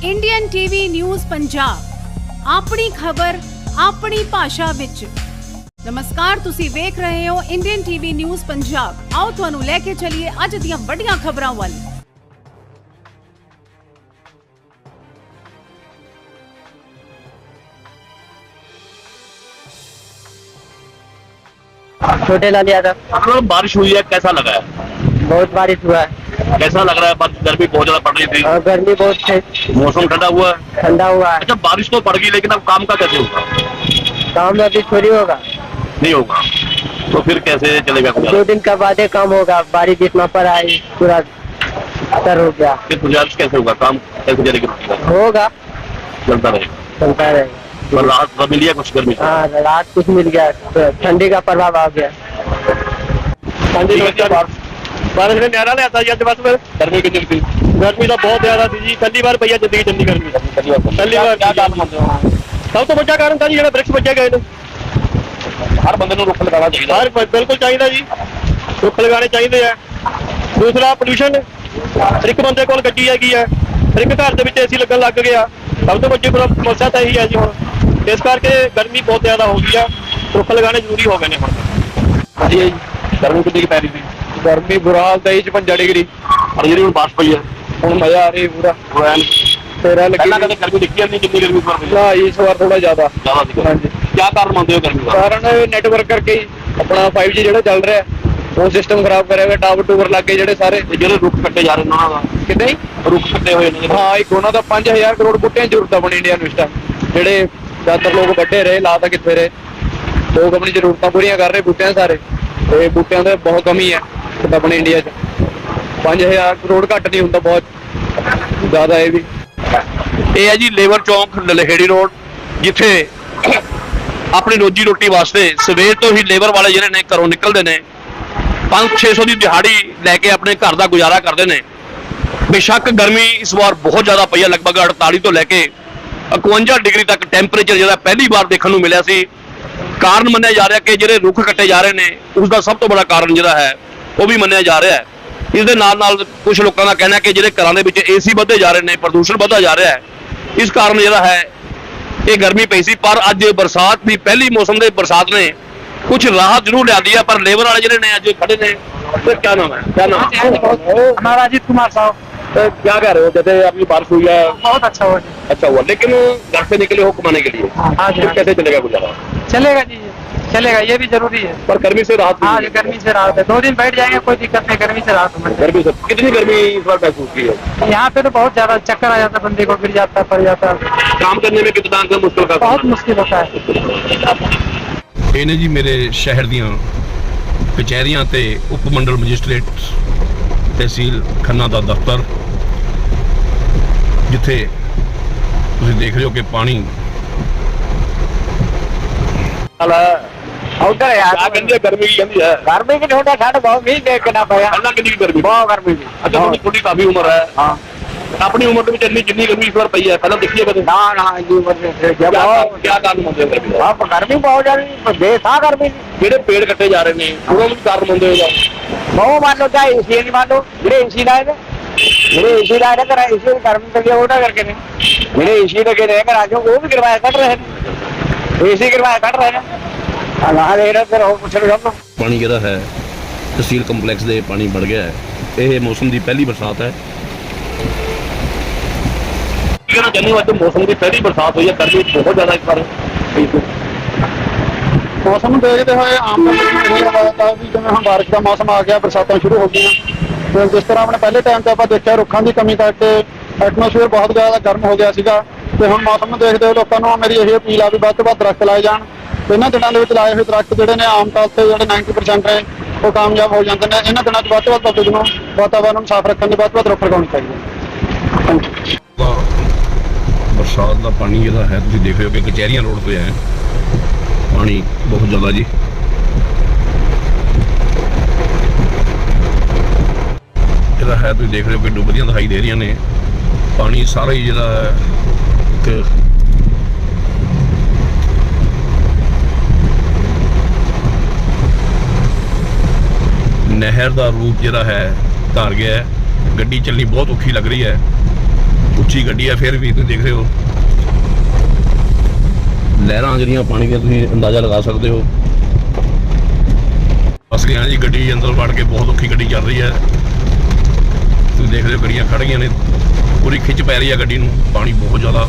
Indian TV news Punjab ਆਪਣੀ ਖਬਰ ਆਪਣੀ ਭਾਸ਼ਾ ਵਿੱਚ ਨਮਸਕਾਰ ਤੁਸੀਂ ਵੇਖ ਰਹੇ ਹੋ ਇੰਡੀਅਨ ਟੀਵੀ ਨਿਊਜ਼ ਪੰਜਾਬ ਆਓ ਤੁਹਾਨੂੰ ਲੈ ਕੇ ਚੱਲੀਏ ਅੱਜ ਦੀਆਂ ਵੱਡੀਆਂ ਖਬਰਾਂ ਵੱਲ छोटे लाल यादव मतलब बारिश हुई है कैसा लगा है बहुत बारिश हुआ है कैसा लग रहा है? गर्मी बहुत ज़्यादा पड़ रही थी। और गर्मी बहुत है। मौसम ठंडा हुआ है? ठंडा हुआ है। अच्छा बारिश तो पड़ गई लेकिन अब काम का कैसे होगा? काम में अभी थोड़ी होगा। नहीं होगा। तो फिर कैसे चलेगा दो दिन का बाद काम होगा। बारिश जितना पड़ा आई पूरा तर हो गया। फिर गुजारिश कैसे होगा? काम कैसे चलेगा? होगा। चलता रहेगा। चलता रहेगा। पर राहत तो मिली है कुछ गर्मी हाँ रात कुछ मिल गया। तो ठंडी का प्रभाव आ गया। है। ਬਾਰਿਸ਼ ਨੇ ਨਿਆਰਾ ਲਿਆਤਾ ਜੀ ਅੱਜ ਬਸ ਫਿਰ। ਗਰਮੀ ਕਿੰਨੀ ਸੀ? ਗਰਮੀ ਤਾਂ ਬਹੁਤ ਜ਼ਿਆਦਾ ਸੀ ਜੀ। ਪਹਿਲੀ ਵਾਰ ਪਈ ਆ ਜ਼ਿੰਦਗੀ ਚੰਗੀ ਗਰਮੀ। ਪਹਿਲੀ ਪਹਿਲੀ ਵਾਰ ਕੀ ਗੱਲ ਮੰਨਦੇ ਹੋ? ਸਭ ਤੋਂ ਵੱਡਾ ਕਾਰਨ ਤਾਂ ਜੀ ਜਿਹੜਾ ਬ੍ਰਿਕਸ ਵੱਜੇ ਗਏ ਨੇ। ਹਰ ਬੰਦੇ ਨੂੰ ਰੁੱਖ ਲਗਾਉਣਾ ਚਾਹੀਦਾ। ਹਰ ਬਿਲਕੁਲ ਚਾਹੀਦਾ ਜੀ। ਰੁੱਖ ਲਗਾਉਣੇ ਚਾਹੀਦੇ ਆ। ਦੂਸਰਾ ਪੋਲੂਸ਼ਨ ਇੱਕ ਬੰਦੇ ਕੋਲ ਗੱਡੀ ਹੈਗੀ ਆ। ਇੱਕ ਘਰ ਦੇ ਵਿੱਚ ਏਸੀ ਲੱਗਣ ਲੱਗ ਗਿਆ। ਸਭ ਤੋਂ ਵੱਡੀ ਸਮੱਸਿਆ ਤਾਂ ਇਹੀ ਹੈ ਜੀ ਹੁਣ। ਇਸ ਕਰਕੇ ਗਰਮੀ ਬਹੁਤ ਜ਼ਿਆਦਾ ਹੋ ਗਈ ਆ। ਰੁੱਖ ਲਗਾਉਣੇ ਜ਼ਰੂਰੀ ਹੋ ਗਏ ਨੇ ਹੁਣ। ਜੀ ਗਰਮੀ ਕਿੰਨੀ ਪੈ ਰਹੀ ਸੀ? ਗਰਮੀ ਬੁਰਾ ਹਾਲ ਤਾਂ 55 ਡਿਗਰੀ। ਪਰ ਜਿਹੜੀ ਹੁਣ ਬਾਰਿਸ਼ ਪਈ ਹੈ। ਹੁਣ ਮਜ਼ਾ ਆ ਰਹੀ ਪੂਰਾ। ਐਨ? ਤੇਰਾ ਪਹਿਲਾਂ ਕਦੇ ਗਰਮੀ ਦੇਖੀ ਨਹੀਂ ਕਿੰਨੀ ਗਰਮੀ ਪਰ ਪਈ। ਨਾ ਇਸ ਵਾਰ ਥੋੜਾ ਜ਼ਿਆਦਾ। ਜ਼ਿਆਦਾ ਸੀ। ਹਾਂਜੀ। ਕੀ ਕਾਰਨ ਮੰਨਦੇ ਹੋ ਗਰਮੀ ਦਾ? ਕਾਰਨ ਨੈਟਵਰਕ ਕਰਕੇ ਹੀ ਆਪਣਾ 5G ਜਿਹੜਾ ਚੱਲ ਰਿਹਾ। ਉਹ ਸਿਸਟਮ ਖਰਾਬ ਕਰਿਆ ਹੋਇਆ ਟਾਵਰ ਟੂਵਰ ਲੱਗੇ ਜਿਹੜੇ ਸਾਰੇ। ਜਿਹੜੇ ਰੁੱਖ ਕੱਟੇ ਜਾ ਰਹੇ ਉਹਨਾਂ ਦਾ। ਕਿੰਨੇ ਹੀ ਰੁੱਖ ਕੱਟੇ ਹੋਏ ਨੇ। ਹਾਂ ਇੱਕ ਉਹਨਾਂ ਦਾ 5000 ਕਰੋੜ ਬੂਟਿਆਂ ਦੀ ਜ਼ਰੂਰਤ ਆ ਬਣੀ ਇੰਡੀਆ ਨੂੰ ਇਸ ਟਾਈਮ ਜਿਹੜੇ ਜ਼ਿਆਦਾਤਰ ਲੋਕ ਵੱਡੇ ਰਹੇ ਲਾ ਤਾਂ ਕਿੱਥੇ ਰਹੇ। ਲੋਕ ਆਪਣੀ ਜ਼ਰੂਰਤਾਂ ਪੂਰੀਆਂ ਕਰ ਰਹੇ ਬੂਟਿਆਂ ਸਾਰੇ। ਤੇ ਬੂਟਿਆਂ ਦਾ ਬਹੁਤ ਕਮੀ ਹੈ। ਆਪਣੇ ਇੰਡੀਆ 'ਚ। 5000 ਕਰੋੜ ਘੱਟ ਨਹੀਂ ਹੁੰਦਾ, ਬਹੁਤ ਜ਼ਿਆਦਾ ਇਹ ਵੀ। ਇਹ ਹੈ ਜੀ ਲੇਬਰ ਚੌਂਕ ਲਲਹੇੜੀ ਰੋਡ, ਜਿੱਥੇ ਆਪਣੀ ਰੋਜੀ ਰੋਟੀ ਵਾਸਤੇ ਸਵੇਰ ਤੋਂ ਹੀ ਲੇਬਰ ਵਾਲੇ ਜਿਹੜੇ ਨੇ ਘਰੋਂ ਨਿਕਲਦੇ ਨੇ 5-600 ਦੀ ਦਿਹਾੜੀ ਲੈ ਕੇ ਆਪਣੇ ਘਰ ਦਾ ਗੁਜ਼ਾਰਾ ਕਰਦੇ ਨੇ। ਬੇਸ਼ੱਕ ਗਰਮੀ ਇਸ ਵਾਰ ਬਹੁਤ ਜ਼ਿਆਦਾ ਪਈ ਹੈ, ਲਗਭਗ 48 ਤੋਂ ਲੈ ਕੇ 51 ਡਿਗਰੀ ਤੱਕ ਟੈਂਪਰੇਚਰ ਜਿਹੜਾ ਪਹਿਲੀ ਵਾਰ ਦੇਖਣ ਨੂੰ ਮਿਲਿਆ ਸੀ। ਕਾਰਨ ਮੰਨਿਆ ਜਾ ਰਿਹਾ ਕਿ ਜਿਹੜੇ ਰੁੱਖ ਕੱਟੇ ਜਾ ਰਹੇ ਨੇ ਉਸ ਦਾ ਸਭ ਤੋਂ ਬੜਾ ਕਾਰਨ ਜਿਹੜਾ ਹੈ ਉਹ ਵੀ ਮੰਨਿਆ ਜਾ ਰਿਹਾ ਹੈ ਇਸ ਦੇ ਨਾਲ ਨਾਲ ਕੁਝ ਲੋਕਾਂ ਦਾ ਕਹਿਣਾ ਹੈ ਕਿ ਜਿਹੜੇ ਘਰਾਂ ਦੇ ਵਿੱਚ ਏਸੀ ਵੱਧਦੇ ਜਾ ਰਹੇ ਨੇ ਪ੍ਰਦੂਸ਼ਣ ਵੱਧਦਾ ਜਾ ਰਿਹਾ ਹੈ ਇਸ ਕਾਰਨ ਜਿਹੜਾ ਹੈ ਇਹ ਗਰਮੀ ਪਈ ਸੀ ਪਰ ਅੱਜ ਬਰਸਾਤ ਦੀ ਪਹਿਲੀ ਮੌਸਮ ਦੇ ਬਰਸਾਤ ਨੇ ਕੁਝ ਰਾਹਤ ਜ਼ਰੂਰ ਲਿਆਦੀ ਹੈ ਪਰ ਲੇਬਰ ਵਾਲੇ ਜਿਹੜੇ ਨੇ ਅੱਜ ਖੜੇ ਨੇ ਤੇ ਕੀ ਨਾਮ ਹੈ ਕੀ ਨਾਮ है हमारा अजीत कुमार साहब तो क्या कह रहे हो जैसे अभी बारिश हुई है बहुत अच्छा हुआ अच्छा हुआ लेकिन घर से निकले हो कमाने के लिए हाँ जी, फिर हाँ कैसे चलेगा गुजारा चलेगा जी चलेगा ये भी जरूरी है पर गर्मी से राहत हाँ मिली। गर्मी से राहत है दो दिन बैठ जाएंगे कोई दिक्कत नहीं गर्मी से राहत मिल गर्मी से कितनी गर्मी इस बार महसूस की है जाएगी। यहाँ पे तो बहुत ज्यादा चक्कर आ जाता है बंदे को गिर जाता है पड़ जाता है काम करने में कितना अंदर मुश्किल का बहुत मुश्किल होता है ਇਹ ਨੇ ਜੀ ਮੇਰੇ ਸ਼ਹਿਰ ਦੀਆਂ ਕਚਹਿਰੀਆਂ ਤੇ ਉਪ ਮੰਡਲ ਮੈਜਿਸਟ੍ਰੇਟ ਤਹਿਸੀਲ ਖੰਨਾ ਦਾ ਦਫ਼ਤਰ ਜਿੱਥੇ ਤੁਸੀਂ ਦੇਖ ਰਹੇ ਹੋ ਕਿ ਪਾਣੀ ਉਧਰ ਆ। ਆ ਕਹਿੰਦੇ ਗਰਮੀ ਕੀ ਕਹਿੰਦੀ ਹੈ ਗਰਮੀ ਕਿ ਹੁੰਦਾ ਸਾਡੇ ਬਹੁਤ ਮੀਂਹ ਦੇ ਕੇ ਪਿਆ। ਪਹਿਲਾਂ ਕਿੰਨੀ ਗਰਮੀ ਬਹੁਤ ਗਰਮੀ ਸੀ। ਅੱਛਾ ਤੁਹਾਡੀ ਤੁਹਾਡੀ ਕਾਫੀ ਉਮਰ ਹੈ। ਹਾਂ। ਆਪਣੀ ਉਮਰ ਦੇ ਵਿੱਚ ਇੰਨੀ ਜਿੰਨੀ ਗਰਮੀ ਇਸ ਵਾਰ ਪਈ ਹੈ? ਪਹਿਲਾਂ ਦੇਖੀਏ ਕਦੇ। ਨਾ ਨਾ ਇੰਨੀ ਉਮਰ ਦੇ ਵਿੱਚ ਕੀ ਕਾਰਨ ਹੁੰਦੇ ਗਰਮੀ ਦਾ? ਆਪ ਗਰਮੀ ਬਹੁਤ ਜ਼ਿਆਦਾ ਬੇਸਾਹ ਗਰਮੀ ਜਿਹੜੇ ਪੇੜ ਕੱਟੇ ਜਾ ਰਹੇ ਨੇ ਉਹਨਾਂ ਨੂੰ ਕਾਰਨ ਹੁੰਦੇ ਹੋਗਾ ਬਹੁਤ ਮੰਨ ਲਓ ਚਾਹੇ ਏਸੀ ਨਹੀਂ ਮੰਨ ਲਓ ਜਿਹੜੇ ਏਸੀ ਲਾਏ ਨੇ ਜਿਹੜੇ ਏਸੀ ਲਾਏ ਨੇ ਘਰਾਂ ਏਸੀ ਕਰਨ ਤੇ ਉਹਦਾ ਕਰਕੇ ਨੇ। ਜਿਹੜੇ ਏਸੀ ਲੱਗੇ ਨੇ ਘਰਾਂ ਚੋਂ ਉਹ ਵੀ ਕਰਵਾਇਆ ਕੱਢ ਰਹੇ ਨੇ। ਏਸੀ ਕਰਵਾਇਆ ਕੱਢ ਰਹੇ ਨੇ। ਪਾਣੀ ਜਿਹੜਾ ਹੈ? ਤਹਿਸੀਲ ਕੰਪਲੈਕਸ ਦੇ ਪਾਣੀ ਵੜ ਗਿਆ ਹੈ। ਇਹ ਮੌਸਮ ਦੀ ਪਹਿਲੀ ਬਰਸਾਤ ਹੈ। ਮੌਸਮ ਦੀ ਪਹਿਲੀ ਬਰਸਾਤ ਹੋਈ ਹੈ ਕਰਦੀ ਬਹੁਤ ਜ਼ਿਆਦਾ ਇਸ ਵਾਰ। ਦੇਖਦੇ ਹੋਏ ਵੀ ਜਿਵੇਂ ਹੁਣ ਬਾਰਿਸ਼ ਦਾ ਮੌਸਮ ਆ ਗਿਆ ਬਰਸਾਤਾਂ ਸ਼ੁਰੂ ਹੋ ਗਈਆਂ। ਤੇ ਜਿਸ ਤਰ੍ਹਾਂ ਆਪਣੇ ਪਹਿਲੇ ਟਾਈਮ ਤੇ ਆਪਾਂ ਦੇਖਿਆ ਰੁੱਖਾਂ ਦੀ ਕਮੀ ਕਰਕੇ ਐਟਮੋਸਫੇਅਰ ਬਹੁਤ ਜ਼ਿਆਦਾ ਗਰਮ ਹੋ ਗਿਆ ਸੀਗਾ। ਤੇ ਹੁਣ ਮੌਸਮ ਨੂੰ ਦੇਖਦੇ ਹੋਏ ਲੋਕਾਂ ਨੂੰ ਮੇਰੀ ਇਹ ਅਪੀਲ ਆ ਵੀ ਵੱਧ ਤੋਂ ਵੱਧ ਦਰਖਤ ਲਾਏ ਜਾਣ। ਇਹਨਾਂ ਦਿਨਾਂ ਦੇ ਵਿੱਚ ਲਾਏ ਹੋਏ ਦਰਖਤ ਜਿਹੜੇ ਨੇ ਆਮ ਤੌਰ ਤੇ ਜਿਹੜੇ 90% ਨੇ, ਉਹ ਕਾਮਯਾਬ ਹੋ ਜਾਂਦੇ ਨੇ। ਇਹਨਾਂ ਦਿਨਾਂ 'ਚ ਵੱਧ ਤੋਂ ਵੱਧ ਪਬਲਿਕ ਨੂੰ ਵਾਤਾਵਰਨ ਨੂੰ ਸਾਫ਼ ਰੱਖਣ ਦੀ ਵੱਧ ਵੱਧ ਰੁੱਖ ਲਗਾਉਣੀ ਚਾਹੀਦੀ ਬਰਸਾਤ ਦਾ ਪਾਣੀ ਜਿਹੜਾ ਹੈ, ਤੁਸੀਂ ਦੇਖ ਰਹੇ ਹੋ ਕਿ ਕਚਹਿਰੀਆਂ ਰੋਡ ਤੇ ਹੈ। ਪਾਣੀ ਬਹੁਤ ਜ਼ਿਆਦਾ ਜੀ। ਇਹਦਾ ਹੈ, ਤੁਸੀਂ ਦੇਖ ਰਹੇ ਹੋ ਕਿ ਡੁੱਬਦੀਆਂ ਦਿਖਾਈ ਦੇ ਰਹੀਆਂ ਨੇ। ਪਾਣੀ ਸਾਰਾ ਹੀ ਜਿਹੜਾ ਹੈ, ਇੱਕ ਨਹਿਰ ਦਾ ਰੂਪ ਜਿਹੜਾ ਹੈ, ਧਾਰ ਗਿਆ ਹੈ। ਗੱਡੀ ਚੱਲਣੀ ਬਹੁਤ ਔਖੀ ਲੱਗ ਰਹੀ ਹੈ। ਉੱਚੀ ਗੱਡੀ ਹੈ, ਫਿਰ ਵੀ ਤੁਸੀਂ ਦੇਖ ਰਹੇ ਹੋ। ਲਹਿਰਾਂ ਜਿਹੜੀਆਂ ਪਾਣੀ ਦੀਆਂ ਤੁਸੀਂ ਅੰਦਾਜ਼ਾ ਲਗਾ ਸਕਦੇ ਹੋ। ਅਸਲੀ ਹਾਂ ਜੀ ਗੱਡੀ ਅੰਦਰ ਵੜ ਕੇ ਬਹੁਤ ਔਖੀ ਗੱਡੀ ਚੱਲ ਰਹੀ ਹੈ। ਤੁਸੀਂ ਦੇਖ ਰਹੇ ਹੋ ਗੱਡੀਆਂ ਖੜ ਗਈਆਂ ਨੇ। ਪੂਰੀ ਖਿੱਚ ਪੈ ਰਹੀ ਹੈ ਗੱਡੀ ਨੂੰ। ਪਾਣੀ ਬਹੁਤ ਜ਼ਿਆਦਾ